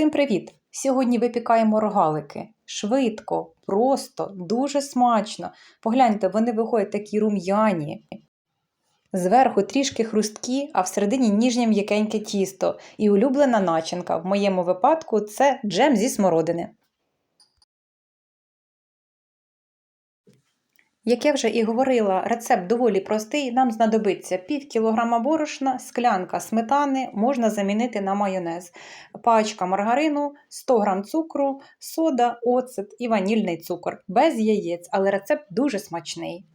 Всім привіт! Сьогодні випікаємо рогалики. Швидко, просто, дуже смачно. Погляньте, вони виходять такі рум'яні. Зверху трішки хрусткі, а всередині ніжнє м'якеньке тісто. І улюблена начинка. В моєму випадку це джем зі смородини. Як я вже і говорила, рецепт доволі простий. Нам знадобиться пів кілограма борошна, склянка сметани можна замінити на майонез, пачка маргарину, 100 г цукру, сода, оцет і ванільний цукор. Без яєць, але рецепт дуже смачний.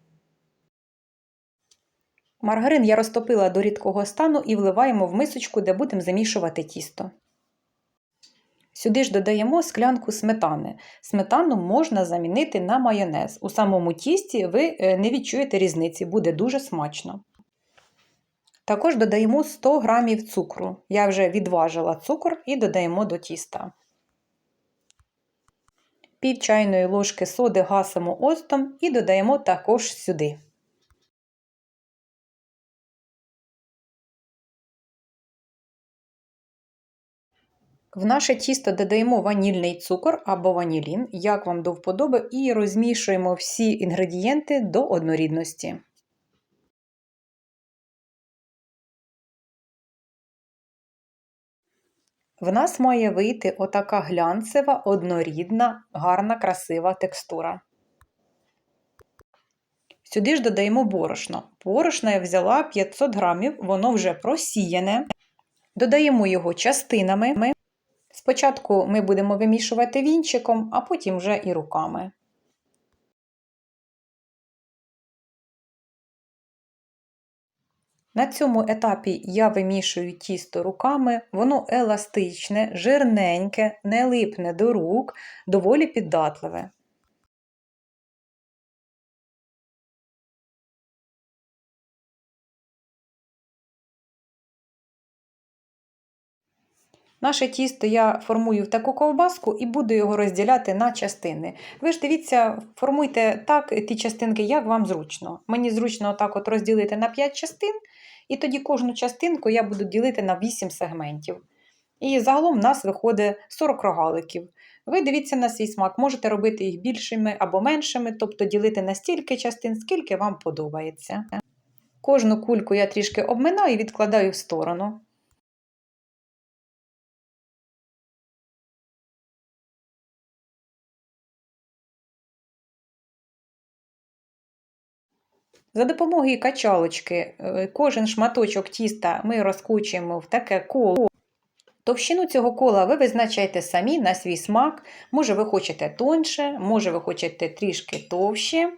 Маргарин я розтопила до рідкого стану і вливаємо в мисочку, де будемо замішувати тісто. Сюди ж додаємо склянку сметани. Сметану можна замінити на майонез. У самому тісті ви е, не відчуєте різниці, буде дуже смачно. Також додаємо 100 г цукру. Я вже відважила цукор і додаємо до тіста. Пів чайної ложки соди гасимо оцтом і додаємо також сюди. В наше тісто додаємо ванільний цукор або ванілін, як вам до вподоби, і розмішуємо всі інгредієнти до однорідності. В нас має вийти отака глянцева, однорідна, гарна, красива текстура. Сюди ж додаємо борошно. Борошно я взяла 500 грамів, воно вже просіяне. Додаємо його частинами. Спочатку ми будемо вимішувати вінчиком, а потім вже і руками. На цьому етапі я вимішую тісто руками, воно еластичне, жирненьке, не липне до рук, доволі піддатливе. Наше тісто я формую в таку ковбаску і буду його розділяти на частини. Ви ж дивіться, формуйте так ті частинки, як вам зручно. Мені зручно отак от розділити на 5 частин, і тоді кожну частинку я буду ділити на 8 сегментів. І загалом в нас виходить 40 рогаликів. Ви дивіться на свій смак, можете робити їх більшими або меншими, тобто ділити на стільки частин, скільки вам подобається. Кожну кульку я трішки обминаю і відкладаю в сторону. За допомогою качалочки е, кожен шматочок тіста ми розкручуємо в таке коло. Товщину цього кола ви визначаєте самі на свій смак. Може, ви хочете тоньше, може, ви хочете трішки товще.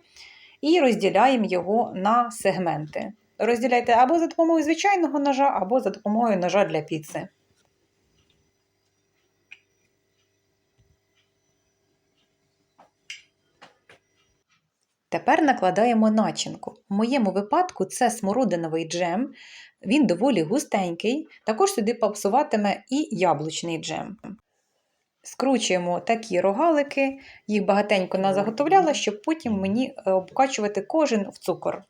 І розділяємо його на сегменти. Розділяйте або за допомогою звичайного ножа, або за допомогою ножа для піци. Тепер накладаємо начинку. В моєму випадку це смородиновий джем, він доволі густенький, також сюди попсуватиме і яблучний джем. Скручуємо такі рогалики, їх багатенько назаготовляла, щоб потім мені е, обкачувати кожен в цукор.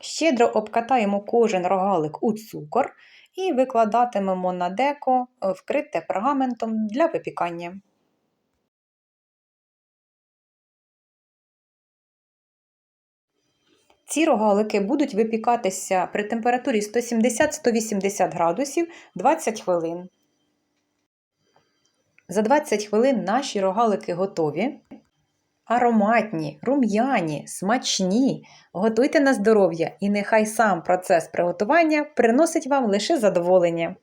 Щедро обкатаємо кожен рогалик у цукор і викладатимемо на деко, е, вкрите пергаментом для випікання. Ці рогалики будуть випікатися при температурі 170-180 градусів 20 хвилин. За 20 хвилин наші рогалики готові. Ароматні, рум'яні, смачні. Готуйте на здоров'я і нехай сам процес приготування приносить вам лише задоволення.